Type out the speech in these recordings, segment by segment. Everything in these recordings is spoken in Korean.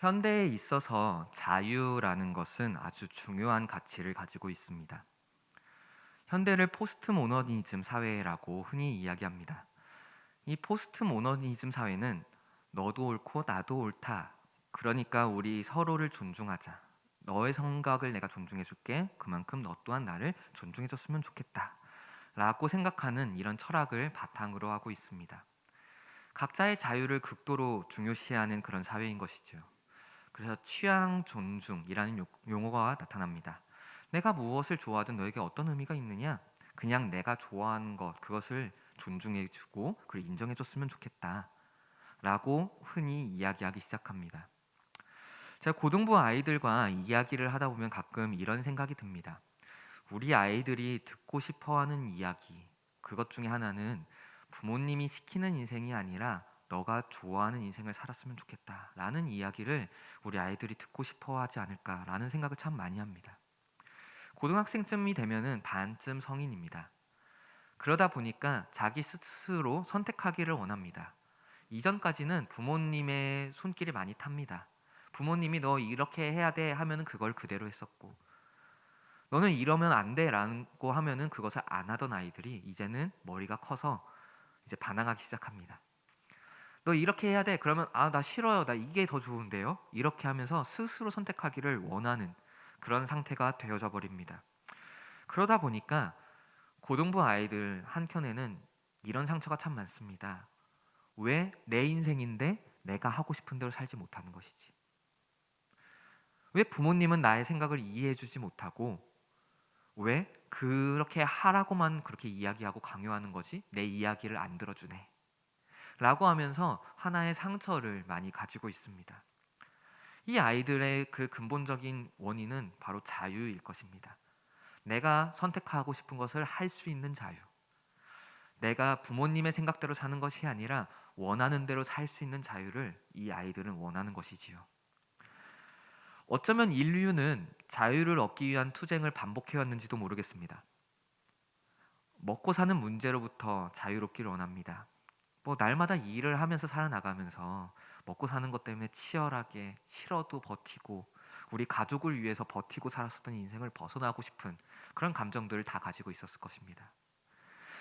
현대에 있어서 자유라는 것은 아주 중요한 가치를 가지고 있습니다. 현대를 포스트 모더니즘 사회라고 흔히 이야기합니다. 이 포스트 모더니즘 사회는 너도 옳고 나도 옳다. 그러니까 우리 서로를 존중하자. 너의 생각을 내가 존중해 줄게. 그만큼 너 또한 나를 존중해 줬으면 좋겠다. 라고 생각하는 이런 철학을 바탕으로 하고 있습니다. 각자의 자유를 극도로 중요시하는 그런 사회인 것이죠. 그래서 취향 존중이라는 요- 용어가 나타납니다. 내가 무엇을 좋아하든 너에게 어떤 의미가 있느냐? 그냥 내가 좋아하는 것 그것을 존중해주고 그걸 인정해줬으면 좋겠다. 라고 흔히 이야기하기 시작합니다. 제가 고등부 아이들과 이야기를 하다 보면 가끔 이런 생각이 듭니다. 우리 아이들이 듣고 싶어하는 이야기 그것 중에 하나는 부모님이 시키는 인생이 아니라 너가 좋아하는 인생을 살았으면 좋겠다라는 이야기를 우리 아이들이 듣고 싶어 하지 않을까라는 생각을 참 많이 합니다. 고등학생쯤이 되면은 반쯤 성인입니다. 그러다 보니까 자기 스스로 선택하기를 원합니다. 이전까지는 부모님의 손길이 많이 탑니다. 부모님이 너 이렇게 해야 돼 하면은 그걸 그대로 했었고 너는 이러면 안 돼라고 하면은 그것을 안 하던 아이들이 이제는 머리가 커서 이제 반항하기 시작합니다. 너 이렇게 해야 돼. 그러면 아 나 싫어요. 나 이게 더 좋은데요. 이렇게 하면서 스스로 선택하기를 원하는 그런 상태가 되어져 버립니다. 그러다 보니까 고등부 아이들 한켠에는 이런 상처가 참 많습니다. 왜 내 인생인데 내가 하고 싶은 대로 살지 못하는 것이지? 왜 부모님은 나의 생각을 이해해주지 못하고 왜 그렇게 하라고만 그렇게 이야기하고 강요하는 거지? 내 이야기를 안 들어주네. 라고 하면서 하나의 상처를 많이 가지고 있습니다. 이 아이들의 그 근본적인 원인은 바로 자유일 것입니다. 내가 선택하고 싶은 것을 할 수 있는 자유. 내가 부모님의 생각대로 사는 것이 아니라 원하는 대로 살 수 있는 자유를 이 아이들은 원하는 것이지요. 어쩌면 인류는 자유를 얻기 위한 투쟁을 반복해 왔는지도 모르겠습니다. 먹고 사는 문제로부터 자유롭기를 원합니다. 뭐 날마다 일을 하면서 살아나가면서 먹고 사는 것 때문에 치열하게 싫어도 버티고 우리 가족을 위해서 버티고 살았었던 인생을 벗어나고 싶은 그런 감정들을 다 가지고 있었을 것입니다.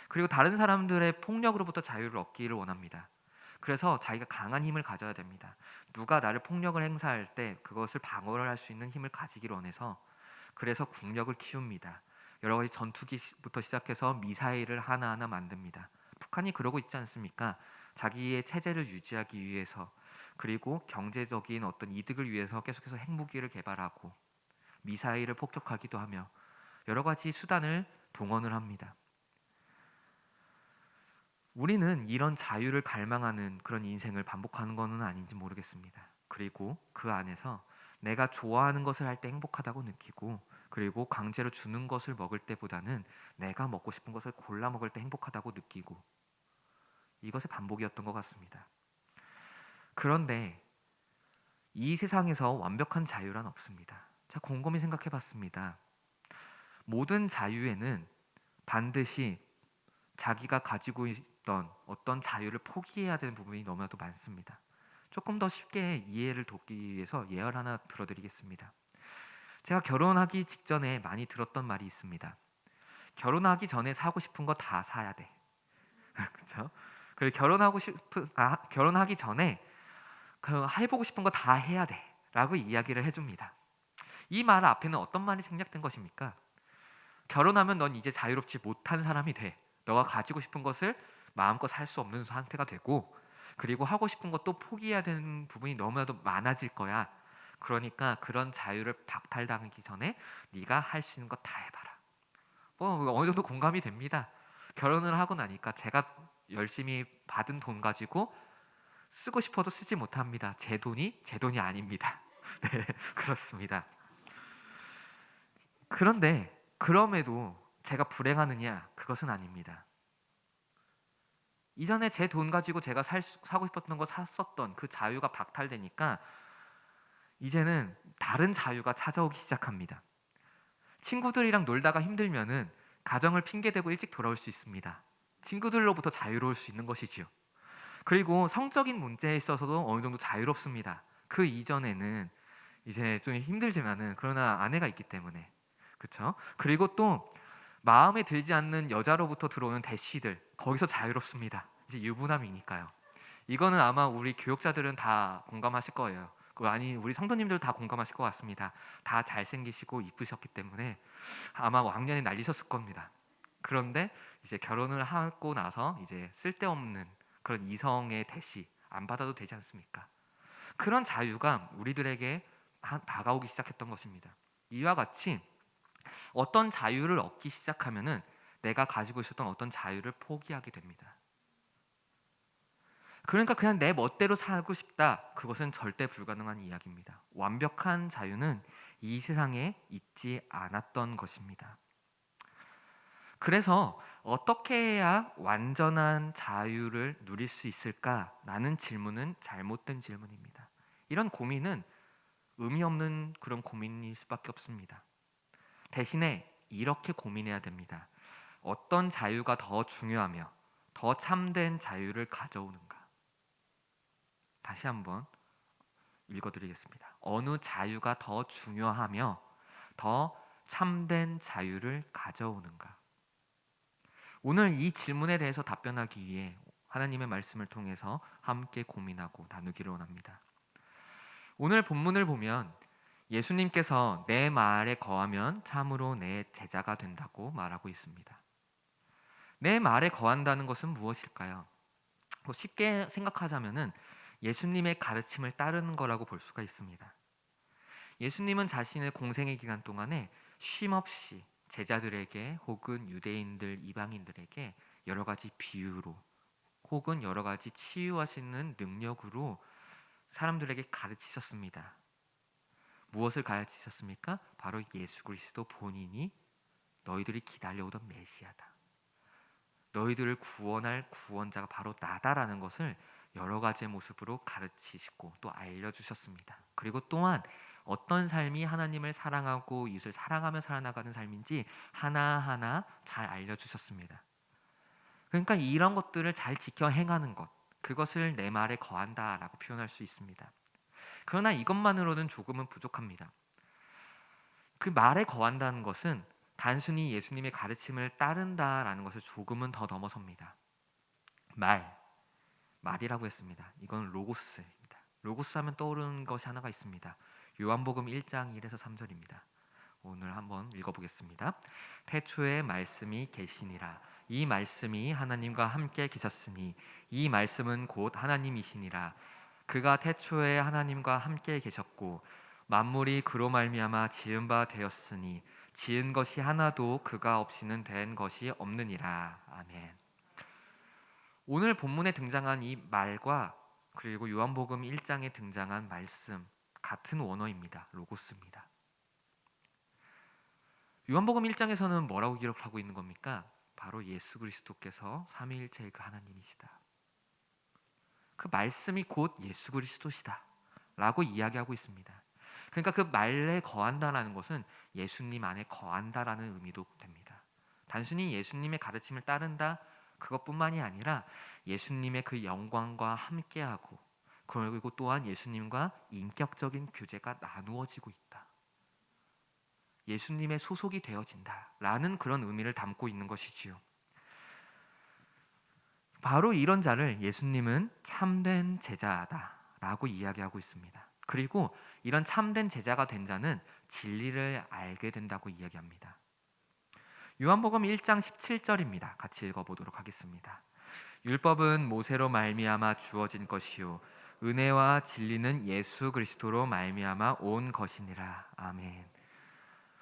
그리고 다른 사람들의 폭력으로부터 자유를 얻기를 원합니다. 그래서 자기가 강한 힘을 가져야 됩니다. 누가 나를 폭력을 행사할 때 그것을 방어를 할 수 있는 힘을 가지기를 원해서 그래서 국력을 키웁니다. 여러 가지 전투기부터 시작해서 미사일을 하나하나 만듭니다. 북한이 그러고 있지 않습니까? 자기의 체제를 유지하기 위해서 그리고 경제적인 어떤 이득을 위해서 계속해서 핵무기를 개발하고 미사일을 폭격하기도 하며 여러 가지 수단을 동원을 합니다. 우리는 이런 자유를 갈망하는 그런 인생을 반복하는 것은 아닌지 모르겠습니다. 그리고 그 안에서 내가 좋아하는 것을 할 때 행복하다고 느끼고 그리고 강제로 주는 것을 먹을 때보다는 내가 먹고 싶은 것을 골라 먹을 때 행복하다고 느끼고 이것의 반복이었던 것 같습니다. 그런데 이 세상에서 완벽한 자유란 없습니다. 자, 곰곰이 생각해 봤습니다. 모든 자유에는 반드시 자기가 가지고 있던 어떤 자유를 포기해야 되는 부분이 너무나도 많습니다. 조금 더 쉽게 이해를 돕기 위해서 예를 하나 들어드리겠습니다. 제가 결혼하기 직전에 많이 들었던 말이 있습니다. 결혼하기 전에 사고 싶은 거 다 사야 돼. 그렇죠? 그리고 결혼하고 싶은 아 결혼하기 전에 그 해보고 싶은 거 다 해야 돼라고 이야기를 해줍니다. 이 말 앞에는 어떤 말이 생략된 것입니까? 결혼하면 넌 이제 자유롭지 못한 사람이 돼. 너가 가지고 싶은 것을 마음껏 살 수 없는 상태가 되고 그리고 하고 싶은 것도 포기해야 되는 부분이 너무나도 많아질 거야. 그러니까 그런 자유를 박탈당하기 전에 네가 할 수 있는 거 다 해봐라. 뭐 어느 정도 공감이 됩니다. 결혼을 하고 나니까 제가 열심히 받은 돈 가지고 쓰고 싶어도 쓰지 못합니다. 제 돈이 제 돈이 아닙니다. 네, 그렇습니다. 그런데 그럼에도 제가 불행하느냐? 그것은 아닙니다. 이전에 제 돈 가지고 제가 살, 수- 사고 싶었던 거 샀었던 그 자유가 박탈되니까 이제는 다른 자유가 찾아오기 시작합니다. 친구들이랑 놀다가 힘들면은 가정을 핑계대고 일찍 돌아올 수 있습니다. 친구들로부터 자유로울 수 있는 것이지요. 그리고 성적인 문제에 있어서도 어느 정도 자유롭습니다. 그 이전에는 이제 좀 힘들지만은 그러나 아내가 있기 때문에 그렇죠. 그리고 또 마음에 들지 않는 여자로부터 들어오는 대시들 거기서 자유롭습니다. 이제 유부남이니까요. 이거는 아마 우리 교육자들은 다 공감하실 거예요. 그 아니 우리 성도님들 다 공감하실 것 같습니다. 다 잘생기시고 이쁘셨기 때문에 아마 왕년에 날리셨을 겁니다. 그런데 이제 결혼을 하고 나서 이제 쓸데없는 그런 이성의 대시 안 받아도 되지 않습니까? 그런 자유가 우리들에게 다- 다가오기 시작했던 것입니다. 이와 같이 어떤 자유를 얻기 시작하면은 내가 가지고 있었던 어떤 자유를 포기하게 됩니다. 그러니까 그냥 내 멋대로 살고 싶다. 그것은 절대 불가능한 이야기입니다. 완벽한 자유는 이 세상에 있지 않았던 것입니다. 그래서 어떻게 해야 완전한 자유를 누릴 수 있을까라는 질문은 잘못된 질문입니다. 이런 고민은 의미 없는 그런 고민일 수밖에 없습니다. 대신에 이렇게 고민해야 됩니다. 어떤 자유가 더 중요하며 더 참된 자유를 가져오는가? 다시 한번 읽어드리겠습니다. 어느 자유가 더 중요하며 더 참된 자유를 가져오는가? 오늘 이 질문에 대해서 답변하기 위해 하나님의 말씀을 통해서 함께 고민하고 나누기를 원합니다. 오늘 본문을 보면 예수님께서 내 말에 거하면 참으로 내 제자가 된다고 말하고 있습니다. 내 말에 거한다는 것은 무엇일까요? 뭐 쉽게 생각하자면은 예수님의 가르침을 따르는 거라고 볼 수가 있습니다. 예수님은 자신의 공생의 기간 동안에 쉼 없이 제자들에게 혹은 유대인들 이방인들에게 여러 가지 비유로 혹은 여러 가지 치유하시는 능력으로 사람들에게 가르치셨습니다. 무엇을 가르치셨습니까? 바로 예수 그리스도 본인이 너희들이 기다려오던 메시아다. 너희들을 구원할 구원자가 바로 나다라는 것을 여러 가지의 모습으로 가르치시고 또 알려주셨습니다. 그리고 또한 어떤 삶이 하나님을 사랑하고 이웃을 사랑하며 살아나가는 삶인지 하나하나 잘 알려주셨습니다. 그러니까 이런 것들을 잘 지켜 행하는 것, 그것을 내 말에 거한다라고 표현할 수 있습니다. 그러나 이것만으로는 조금은 부족합니다. 그 말에 거한다는 것은 단순히 예수님의 가르침을 따른다라는 것을 조금은 더 넘어섭니다. 말, 말이라고 했습니다. 이건 로고스입니다. 로고스 하면 떠오르는 것이 하나가 있습니다. 요한복음 1장 1에서 3절입니다. 오늘 한번 읽어보겠습니다. 태초에 말씀이 계시니라. 이 말씀이 하나님과 함께 계셨으니 이 말씀은 곧 하나님이시니라. 그가 태초에 하나님과 함께 계셨고 만물이 그로 말미암아 지은 바 되었으니 지은 것이 하나도 그가 없이는 된 것이 없느니라. 아멘. 오늘 본문에 등장한 이 말과 그리고 요한복음 1장에 등장한 말씀 같은 원어입니다. 로고스입니다. 요한복음 1장에서는 뭐라고 기록하고 있는 겁니까? 바로 예수 그리스도께서 삼위일체의 그 하나님이시다. 그 말씀이 곧 예수 그리스도시다. 라고 이야기하고 있습니다. 그러니까 그 말에 거한다라는 것은 예수님 안에 거한다라는 의미도 됩니다. 단순히 예수님의 가르침을 따른다 그것뿐만이 아니라 예수님의 그 영광과 함께하고 그리고 또한 예수님과 인격적인 교제가 나누어지고 있다. 예수님의 소속이 되어진다라는 그런 의미를 담고 있는 것이지요. 바로 이런 자를 예수님은 참된 제자다라고 이야기하고 있습니다. 그리고 이런 참된 제자가 된 자는 진리를 알게 된다고 이야기합니다. 요한복음 1장 17절입니다. 같이 읽어보도록 하겠습니다. 율법은 모세로 말미암아 주어진 것이요 은혜와 진리는 예수 그리스도로 말미암아 온 것이니라. 아멘.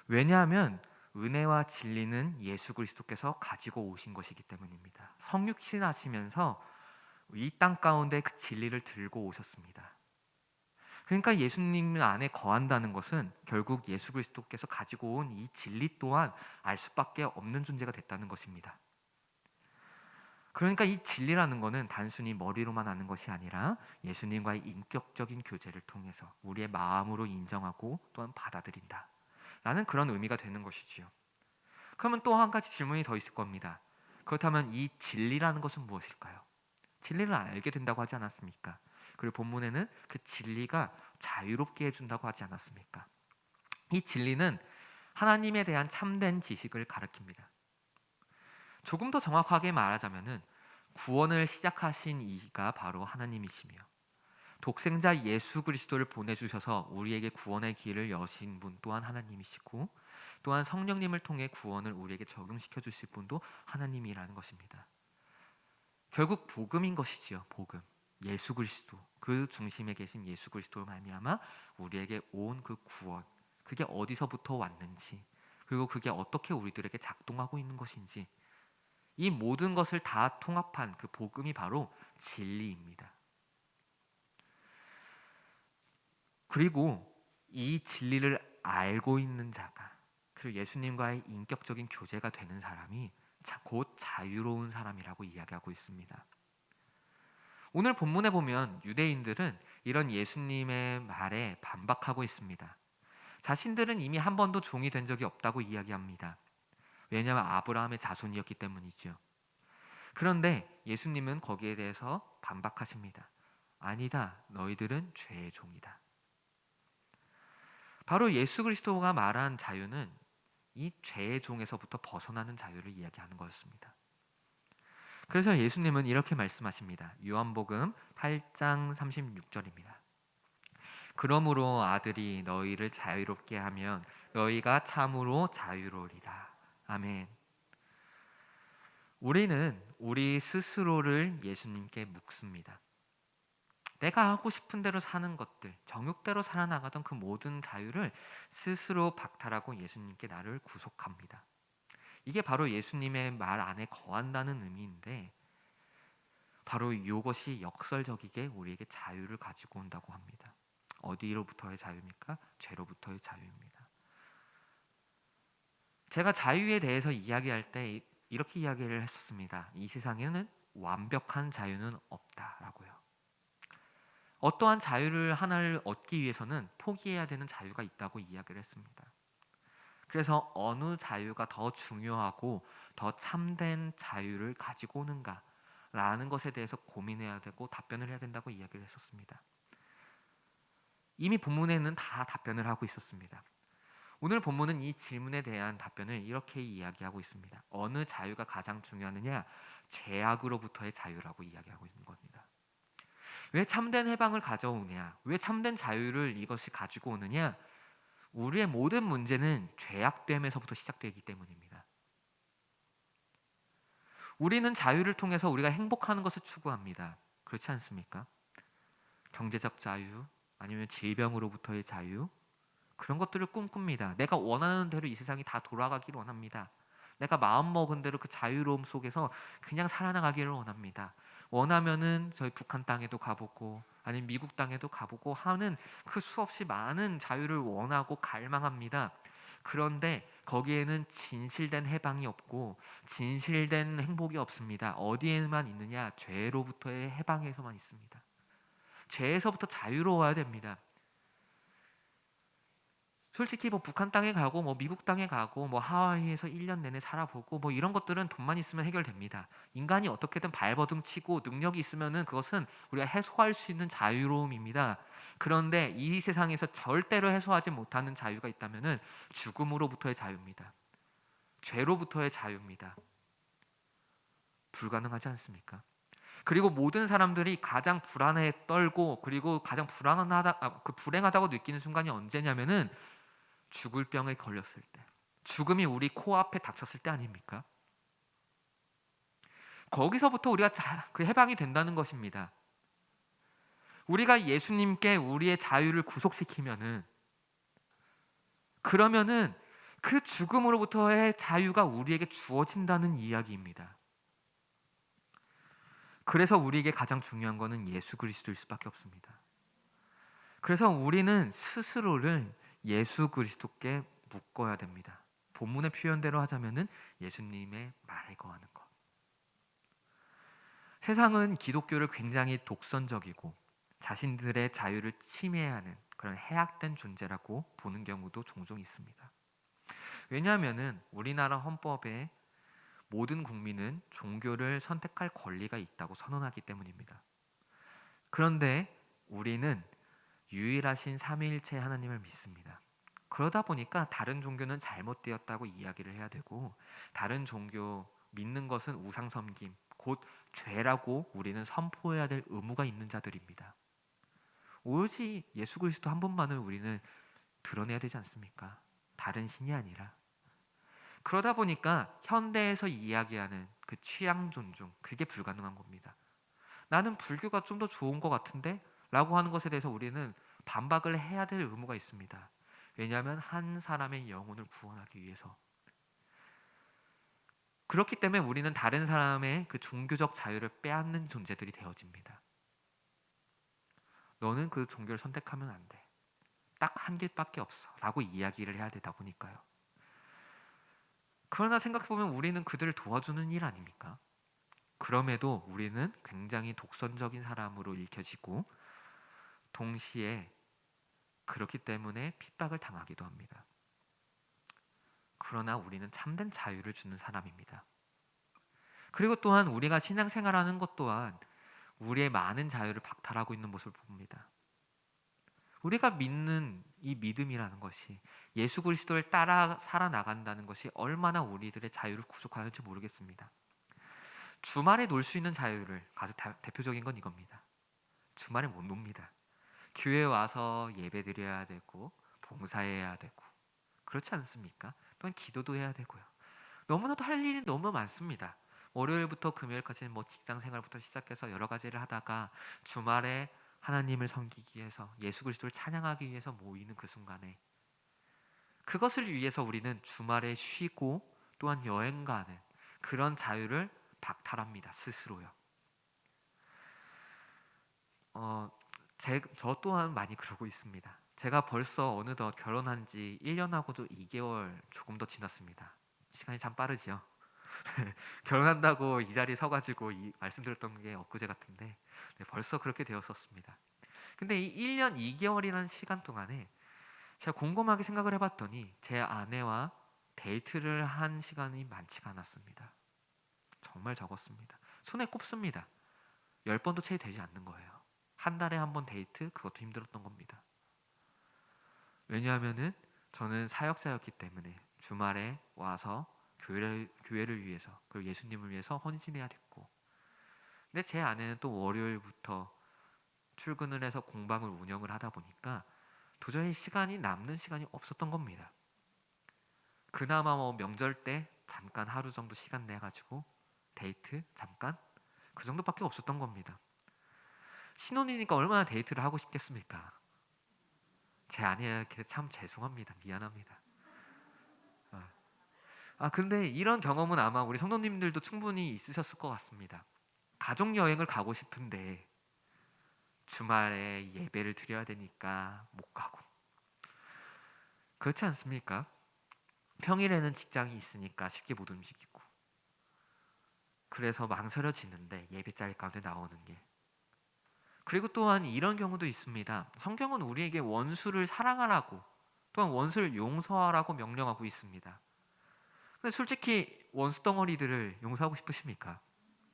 왜냐하면 은혜와 진리는 예수 그리스도께서 가지고 오신 것이기 때문입니다. 성육신 하시면서 이 땅 가운데 그 진리를 들고 오셨습니다. 그러니까 예수님 안에 거한다는 것은 결국 예수 그리스도께서 가지고 온 이 진리 또한 알 수밖에 없는 존재가 됐다는 것입니다. 그러니까 이 진리라는 것은 단순히 머리로만 아는 것이 아니라 예수님과의 인격적인 교제를 통해서 우리의 마음으로 인정하고 또한 받아들인다. 라는 그런 의미가 되는 것이지요. 그러면 또 한 가지 질문이 더 있을 겁니다. 그렇다면 이 진리라는 것은 무엇일까요? 진리를 알게 된다고 하지 않았습니까? 그리고 본문에는 그 진리가 자유롭게 해준다고 하지 않았습니까? 이 진리는 하나님에 대한 참된 지식을 가리킵니다. 조금 더 정확하게 말하자면은 구원을 시작하신 이가 바로 하나님이시며 독생자 예수 그리스도를 보내주셔서 우리에게 구원의 길을 여신 분 또한 하나님이시고 또한 성령님을 통해 구원을 우리에게 적용시켜 주실 분도 하나님이라는 것입니다. 결국 복음인 것이지요. 복음. 예수 그리스도 그 중심에 계신 예수 그리스도로 말미암아 우리에게 온 그 구원 그게 어디서부터 왔는지 그리고 그게 어떻게 우리들에게 작동하고 있는 것인지 이 모든 것을 다 통합한 그 복음이 바로 진리입니다. 그리고 이 진리를 알고 있는 자가 그리고 예수님과의 인격적인 교제가 되는 사람이 곧 자유로운 사람이라고 이야기하고 있습니다. 오늘 본문에 보면 유대인들은 이런 예수님의 말에 반박하고 있습니다. 자신들은 이미 한 번도 종이 된 적이 없다고 이야기합니다. 왜냐하면 아브라함의 자손이었기 때문이죠. 그런데 예수님은 거기에 대해서 반박하십니다. 아니다. 너희들은 죄의 종이다. 바로 예수 그리스도가 말한 자유는 이 죄의 종에서부터 벗어나는 자유를 이야기하는 거였습니다. 그래서 예수님은 이렇게 말씀하십니다. 요한복음 8장 36절입니다. 그러므로 아들이 너희를 자유롭게 하면 너희가 참으로 자유로리라. 아멘. 우리는 우리 스스로를 예수님께 묵습니다. 내가 하고 싶은 대로 사는 것들, 정욕대로 살아나가던 그 모든 자유를 스스로 박탈하고 예수님께 나를 구속합니다. 이게 바로 예수님의 말 안에 거한다는 의미인데 바로 이것이 역설적이게 우리에게 자유를 가지고 온다고 합니다. 어디로부터의 자유입니까? 죄로부터의 자유입니다. 제가 자유에 대해서 이야기할 때 이렇게 이야기를 했었습니다. 이 세상에는 완벽한 자유는 없다라고요. 어떠한 자유를 하나를 얻기 위해서는 포기해야 되는 자유가 있다고 이야기를 했습니다. 그래서 어느 자유가 더 중요하고 더 참된 자유를 가지고 오는가 라는 것에 대해서 고민해야 되고 답변을 해야 된다고 이야기를 했었습니다. 이미 본문에는 다 답변을 하고 있었습니다. 오늘 본문은 이 질문에 대한 답변을 이렇게 이야기하고 있습니다. 어느 자유가 가장 중요하느냐? 죄악으로부터의 자유라고 이야기하고 있는 겁니다. 왜 참된 해방을 가져오냐? 왜 참된 자유를 이것이 가지고 오느냐? 우리의 모든 문제는 죄악됨에서부터 시작되기 때문입니다. 우리는 자유를 통해서 우리가 행복하는 것을 추구합니다. 그렇지 않습니까? 경제적 자유, 아니면 질병으로부터의 자유, 그런 것들을 꿈꿉니다. 내가 원하는 대로 이 세상이 다 돌아가기를 원합니다. 내가 마음 먹은 대로 그 자유로움 속에서 그냥 살아나가기를 원합니다. 원하면은 저희 북한 땅에도 가보고 아니면 미국 땅에도 가보고 하는 그 수없이 많은 자유를 원하고 갈망합니다. 그런데 거기에는 진실된 해방이 없고 진실된 행복이 없습니다. 어디에만 있느냐? 죄로부터의 해방에서만 있습니다. 죄에서부터 자유로워야 됩니다. 솔직히 뭐 북한 땅에 가고 뭐 미국 땅에 가고 뭐 하와이에서 1년 내내 살아보고 뭐 이런 것들은 돈만 있으면 해결됩니다. 인간이 어떻게든 발버둥 치고 능력이 있으면은 그것은 우리가 해소할 수 있는 자유로움입니다. 그런데 이 세상에서 절대로 해소하지 못하는 자유가 있다면은 죽음으로부터의 자유입니다. 죄로부터의 자유입니다. 불가능하지 않습니까? 그리고 모든 사람들이 가장 불안해 떨고 그리고 가장 불안하다 아, 그 불행하다고 느끼는 순간이 언제냐면은 죽을 병에 걸렸을 때, 죽음이 우리 코앞에 닥쳤을 때 아닙니까? 거기서부터 우리가 그 해방이 된다는 것입니다. 우리가 예수님께 우리의 자유를 구속시키면은 그러면은 그 죽음으로부터의 자유가 우리에게 주어진다는 이야기입니다. 그래서 우리에게 가장 중요한 것은 예수 그리스도일 수밖에 없습니다. 그래서 우리는 스스로를 예수 그리스도께 묶어야 됩니다. 본문의 표현대로 하자면은 예수님의 말에 거하는 것. 세상은 기독교를 굉장히 독선적이고 자신들의 자유를 침해하는 그런 해악된 존재라고 보는 경우도 종종 있습니다. 왜냐하면은 우리나라 헌법에 모든 국민은 종교를 선택할 권리가 있다고 선언하기 때문입니다. 그런데 우리는 유일하신 삼위일체 하나님을 믿습니다. 그러다 보니까 다른 종교는 잘못되었다고 이야기를 해야 되고 다른 종교 믿는 것은 우상 섬김, 곧 죄라고 우리는 선포해야 될 의무가 있는 자들입니다. 오로지 예수 그리스도 한 분만을 우리는 드러내야 되지 않습니까? 다른 신이 아니라. 그러다 보니까 현대에서 이야기하는 그 취향 존중 그게 불가능한 겁니다. 나는 불교가 좀 더 좋은 것 같은데 라고 하는 것에 대해서 우리는 반박을 해야 될 의무가 있습니다. 왜냐하면 한 사람의 영혼을 구원하기 위해서 그렇기 때문에 우리는 다른 사람의 그 종교적 자유를 빼앗는 존재들이 되어집니다. 너는 그 종교를 선택하면 안 돼. 딱 한 길밖에 없어. 라고 이야기를 해야 되다 보니까요. 그러나 생각해보면 우리는 그들을 도와주는 일 아닙니까? 그럼에도 우리는 굉장히 독선적인 사람으로 읽혀지고 동시에 그렇기 때문에 핍박을 당하기도 합니다. 그러나 우리는 참된 자유를 주는 사람입니다. 그리고 또한 우리가 신앙생활하는 것 또한 우리의 많은 자유를 박탈하고 있는 모습을 봅니다. 우리가 믿는 이 믿음이라는 것이 예수 그리스도를 따라 살아나간다는 것이 얼마나 우리들의 자유를 구속하는지 모르겠습니다. 주말에 놀 수 있는 자유를 가장 대표적인 건 이겁니다. 주말에 못 놉니다. 교회 와서 예배 드려야 되고 봉사해야 되고 그렇지 않습니까? 또한 기도도 해야 되고요. 너무나도 할 일이 너무 많습니다. 월요일부터 금요일까지는 뭐 직장 생활부터 시작해서 여러 가지를 하다가 주말에 하나님을 섬기기 위해서 예수 그리스도를 찬양하기 위해서 모이는 그 순간에 그것을 위해서 우리는 주말에 쉬고 또한 여행 가는 그런 자유를 박탈합니다. 스스로요. 어, 제, 저 또한 많이 그러고 있습니다. 제가 벌써 어느덧 결혼한 지 1년하고도 2개월 조금 더 지났습니다. 시간이 참 빠르지요. 결혼한다고 이 자리에 서가지고 이 말씀드렸던 게 엊그제 같은데 네, 벌써 그렇게 되었었습니다. 근데 이 1년 2개월이라는 시간 동안에 제가 곰곰하게 생각을 해봤더니 제 아내와 데이트를 한 시간이 많지가 않았습니다. 정말 적었습니다. 손에 꼽습니다. 10번도 채 되지 않는 거예요. 한 달에 한 번 데이트 그것도 힘들었던 겁니다. 왜냐하면은 저는 사역자였기 때문에 주말에 와서 교회를, 교회를 위해서 그리고 예수님을 위해서 헌신해야 됐고 근데 제 아내는 또 월요일부터 출근을 해서 공방을 운영을 하다 보니까 도저히 시간이 남는 시간이 없었던 겁니다. 그나마 뭐 명절 때 잠깐 하루 정도 시간 내 가지고 데이트 잠깐 그 정도밖에 없었던 겁니다. 신혼이니까 얼마나 데이트를 하고 싶겠습니까? 제 아내에게 참 죄송합니다. 미안합니다. 아. 아, 근데 이런 경험은 아마 우리 성도님들도 충분히 있으셨을 것 같습니다. 가족 여행을 가고 싶은데 주말에 예배를 드려야 되니까 못 가고. 그렇지 않습니까? 평일에는 직장이 있으니까 쉽게 못 움직이고. 그래서 망설여지는데 예배 자리 가운데 나오는 게. 그리고 또한 이런 경우도 있습니다. 성경은 우리에게 원수를 사랑하라고 또한 원수를 용서하라고 명령하고 있습니다. 근데 솔직히 원수 덩어리들을 용서하고 싶으십니까?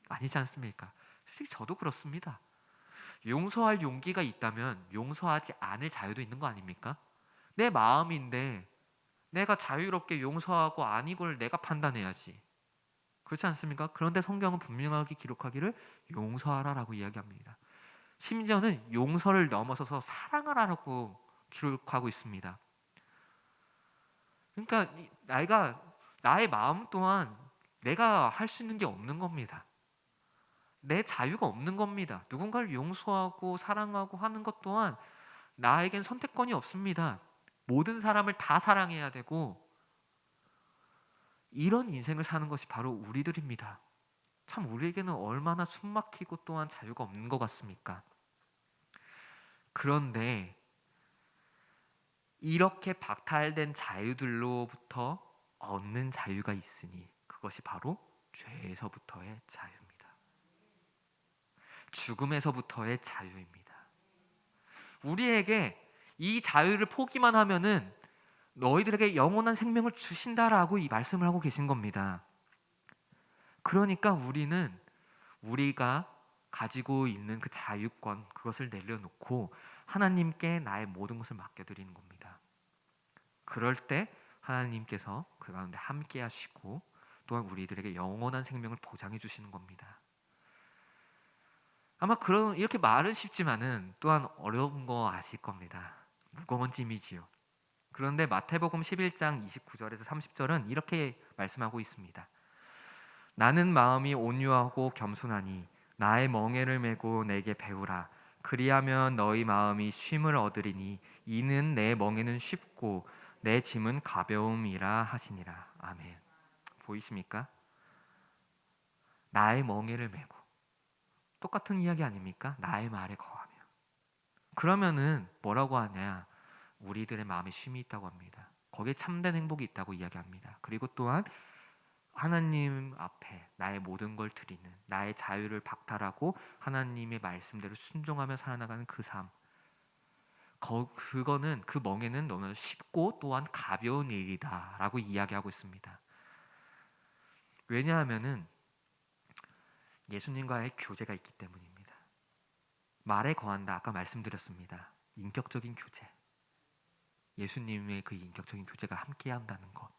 아니지 않습니까? 솔직히 저도 그렇습니다. 용서할 용기가 있다면 용서하지 않을 자유도 있는 거 아닙니까? 내 마음인데 내가 자유롭게 용서하고 아니걸 내가 판단해야지. 그렇지 않습니까? 그런데 성경은 분명하게 기록하기를 용서하라라고 이야기합니다. 심지어는 용서를 넘어서서 사랑하라고 기록하고 있습니다. 그러니까 내가 나의 마음 또한 내가 할 수 있는 게 없는 겁니다. 내 자유가 없는 겁니다. 누군가를 용서하고 사랑하고 하는 것 또한 나에겐 선택권이 없습니다. 모든 사람을 다 사랑해야 되고 이런 인생을 사는 것이 바로 우리들입니다. 참 우리에게는 얼마나 숨막히고 또한 자유가 없는 것 같습니까? 그런데 이렇게 박탈된 자유들로부터 얻는 자유가 있으니 그것이 바로 죄에서부터의 자유입니다. 죽음에서부터의 자유입니다. 우리에게 이 자유를 포기만 하면은 너희들에게 영원한 생명을 주신다라고 이 말씀을 하고 계신 겁니다. 그러니까 우리는 우리가 가지고 있는 그 자유권 그것을 내려놓고 하나님께 나의 모든 것을 맡겨드리는 겁니다. 그럴 때 하나님께서 그 가운데 함께 하시고 또한 우리들에게 영원한 생명을 보장해 주시는 겁니다. 아마 그런 이렇게 말은 쉽지만은 또한 어려운 거 아실 겁니다. 무거운 짐이지요. 그런데 마태복음 11장 29절에서 30절은 이렇게 말씀하고 있습니다. 나는 마음이 온유하고 겸손하니 나의 멍에를 메고 내게 배우라. 그리하면 너희 마음이 쉼을 얻으리니 이는 내 멍에는 쉽고 내 짐은 가벼움이라 하시니라. 아멘. 보이십니까? 나의 멍에를 메고 똑같은 이야기 아닙니까? 나의 말에 거하며. 그러면은 뭐라고 하냐? 우리들의 마음에 쉼이 있다고 합니다. 거기에 참된 행복이 있다고 이야기합니다. 그리고 또한 하나님 앞에 나의 모든 걸 드리는 나의 자유를 박탈하고 하나님의 말씀대로 순종하며 살아나가는 그 삶. 거, 그거는 그 멍에는 너무 쉽고 또한 가벼운 일이다라고 이야기하고 있습니다. 왜냐하면은 예수님과의 교제가 있기 때문입니다. 말에 거한다. 아까 말씀드렸습니다. 인격적인 교제. 예수님의 그 인격적인 교제가 함께 한다는 것.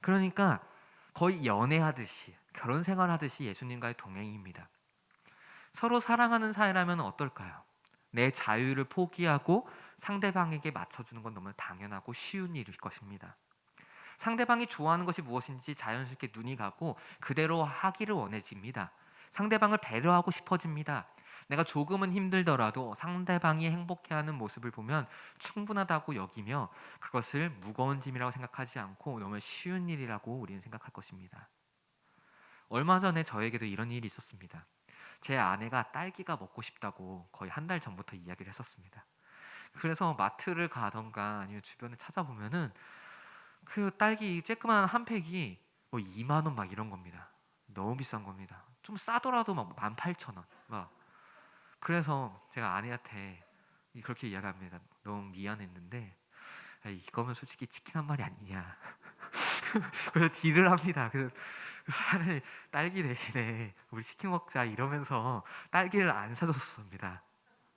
그러니까 거의 연애하듯이 결혼 생활하듯이 예수님과의 동행입니다. 서로 사랑하는 사이라면 어떨까요? 내 자유를 포기하고 상대방에게 맞춰주는 건 너무 당연하고 쉬운 일일 것입니다. 상대방이 좋아하는 것이 무엇인지 자연스럽게 눈이 가고 그대로 하기를 원해집니다. 상대방을 배려하고 싶어집니다. 내가 조금은 힘들더라도 상대방이 행복해하는 모습을 보면 충분하다고 여기며 그것을 무거운 짐이라고 생각하지 않고 너무 쉬운 일이라고 우리는 생각할 것입니다. 얼마 전에 저에게도 이런 일이 있었습니다. 제 아내가 딸기가 먹고 싶다고 거의 한 달 전부터 이야기를 했었습니다. 그래서 마트를 가던가 아니면 주변에 찾아보면은 그 딸기 쬐끄만 한 팩이 뭐 2만 원 막 이런 겁니다. 너무 비싼 겁니다. 좀 싸더라도 막 18,000원. 막 그래서 제가 아내한테 그렇게 이야기합니다. 너무 미안했는데 야, 이거면 솔직히 치킨 한 마리 아니냐. 그래서 딜을 합니다. 그 차라리 딸기 대신에 우리 치킨 먹자 이러면서 딸기를 안 사줬습니다.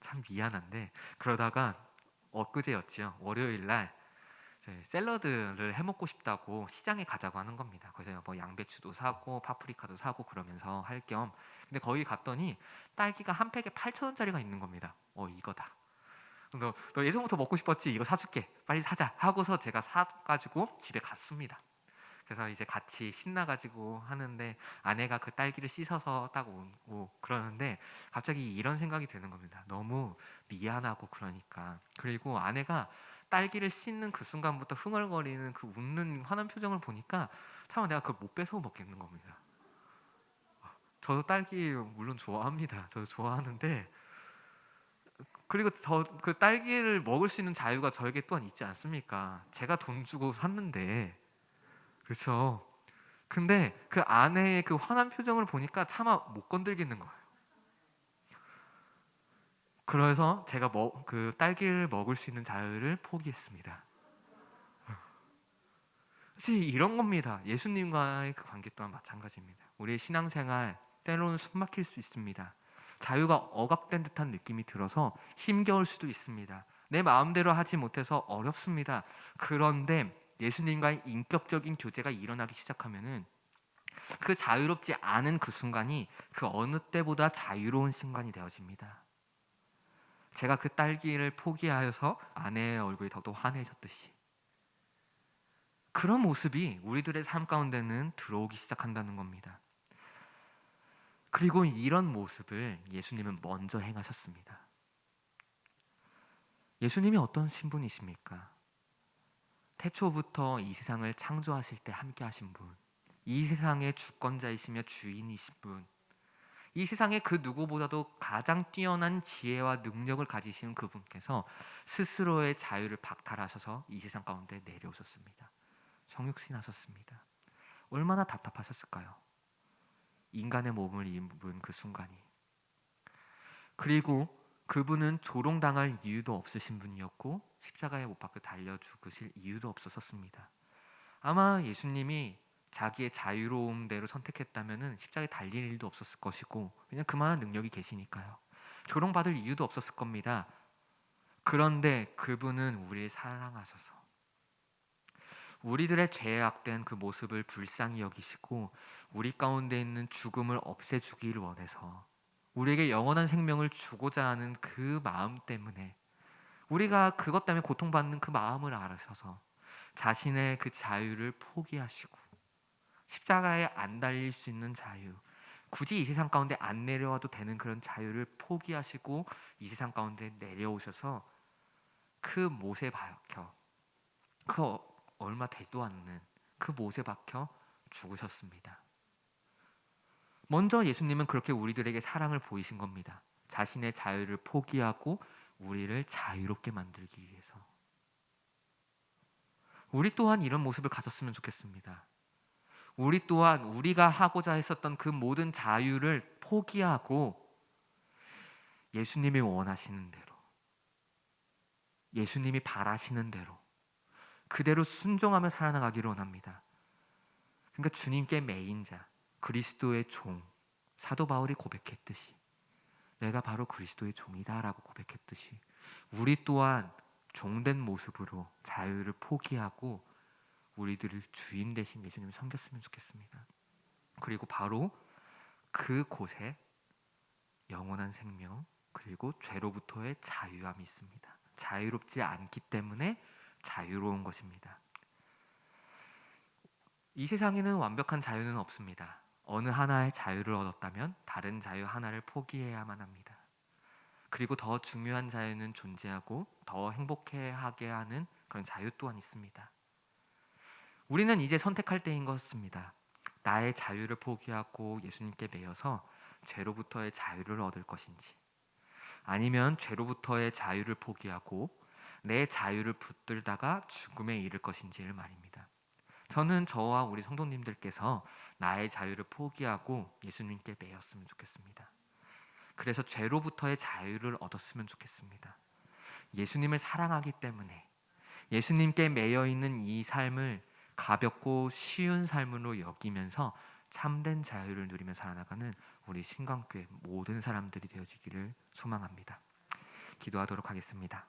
참 미안한데 그러다가 엊그제였지요. 월요일 날 샐러드를 해 먹고 싶다고 시장에 가자고 하는 겁니다. 그래서 뭐 양배추도 사고 파프리카도 사고 그러면서 할 겸 근데 거기 갔더니 딸기가 한 팩에 8,000원짜리가 있는 겁니다. 어 이거다. 너, 너 예전부터 먹고 싶었지? 이거 사줄게. 빨리 사자. 하고서 제가 사가지고 집에 갔습니다. 그래서 이제 같이 신나가지고 하는데 아내가 그 딸기를 씻어서 딱 오고 그러는데 갑자기 이런 생각이 드는 겁니다. 너무 미안하고 그러니까. 그리고 아내가 딸기를 씻는 그 순간부터 흥얼거리는 그 웃는 환한 표정을 보니까 참 내가 그걸 못 뺏어 먹겠는 겁니다. 저도 딸기 물론 좋아합니다. 저도 좋아하는데 그리고 저 그 딸기를 먹을 수 있는 자유가 저에게 또한 있지 않습니까? 제가 돈 주고 샀는데 그렇죠. 근데 그 아내의 그 환한 표정을 보니까 차마 못 건들겠는 거예요. 그래서 제가 뭐, 그 딸기를 먹을 수 있는 자유를 포기했습니다. 사실 이런 겁니다. 예수님과의 그 관계 또한 마찬가지입니다. 우리의 신앙생활 때로는 숨막힐 수 있습니다. 자유가 억압된 듯한 느낌이 들어서 힘겨울 수도 있습니다. 내 마음대로 하지 못해서 어렵습니다. 그런데 예수님과의 인격적인 교제가 일어나기 시작하면은 그 자유롭지 않은 그 순간이 그 어느 때보다 자유로운 순간이 되어집니다. 제가 그 딸기를 포기하여서 아내의 얼굴이 더더 환해졌듯이 그런 모습이 우리들의 삶 가운데는 들어오기 시작한다는 겁니다. 그리고 이런 모습을 예수님은 먼저 행하셨습니다. 예수님이 어떤 신분이십니까? 태초부터 이 세상을 창조하실 때 함께 하신 분, 이 세상의 주권자이시며 주인이신 분, 이 세상에 그 누구보다도 가장 뛰어난 지혜와 능력을 가지시는 그분께서 스스로의 자유를 박탈하셔서 이 세상 가운데 내려오셨습니다. 성육신하셨습니다. 얼마나 답답하셨을까요? 인간의 몸을 입은 그 순간이. 그리고 그분은 조롱당할 이유도 없으신 분이었고 십자가에 못 박혀 달려 죽으실 이유도 없었습니다. 아마 예수님이 자기의 자유로움대로 선택했다면은 십자가에 달릴 일도 없었을 것이고 그냥 그만한 능력이 계시니까요. 조롱받을 이유도 없었을 겁니다. 그런데 그분은 우리를 사랑하셔서 우리들의 죄악된 그 모습을 불쌍히 여기시고 우리 가운데 있는 죽음을 없애주기를 원해서 우리에게 영원한 생명을 주고자 하는 그 마음 때문에 우리가 그것 때문에 고통받는 그 마음을 알으셔서 자신의 그 자유를 포기하시고 십자가에 안 달릴 수 있는 자유 굳이 이 세상 가운데 안 내려와도 되는 그런 자유를 포기하시고 이 세상 가운데 내려오셔서 그 못에 박혀 그 어- 얼마 되도 않는 그 못에 박혀 죽으셨습니다. 먼저 예수님은 그렇게 우리들에게 사랑을 보이신 겁니다. 자신의 자유를 포기하고 우리를 자유롭게 만들기 위해서. 우리 또한 이런 모습을 가졌으면 좋겠습니다. 우리 또한 우리가 하고자 했었던 그 모든 자유를 포기하고 예수님이 원하시는 대로, 예수님이 바라시는 대로, 그대로 순종하며 살아나가기를 원합니다. 그러니까 주님께 매인 자, 그리스도의 종, 사도 바울이 고백했듯이 내가 바로 그리스도의 종이다라고 고백했듯이 우리 또한 종된 모습으로 자유를 포기하고 우리들을 주인 대신 예수님을 섬겼으면 좋겠습니다. 그리고 바로 그 곳에 영원한 생명 그리고 죄로부터의 자유함이 있습니다. 자유롭지 않기 때문에 자유로운 것입니다. 이 세상에는 완벽한 자유는 없습니다. 어느 하나의 자유를 얻었다면 다른 자유 하나를 포기해야만 합니다. 그리고 더 중요한 자유는 존재하고 더 행복해하게 하는 그런 자유 또한 있습니다. 우리는 이제 선택할 때인 것입니다. 나의 자유를 포기하고 예수님께 매여서 죄로부터의 자유를 얻을 것인지 아니면 죄로부터의 자유를 포기하고 내 자유를 붙들다가 죽음에 이를 것인지를 말입니다. 저는 저와 우리 성도님들께서 나의 자유를 포기하고 예수님께 매였으면 좋겠습니다. 그래서 죄로부터의 자유를 얻었으면 좋겠습니다. 예수님을 사랑하기 때문에 예수님께 매여 있는 이 삶을 가볍고 쉬운 삶으로 여기면서 참된 자유를 누리며 살아나가는 우리 신광교회 모든 사람들이 되어지기를 소망합니다. 기도하도록 하겠습니다.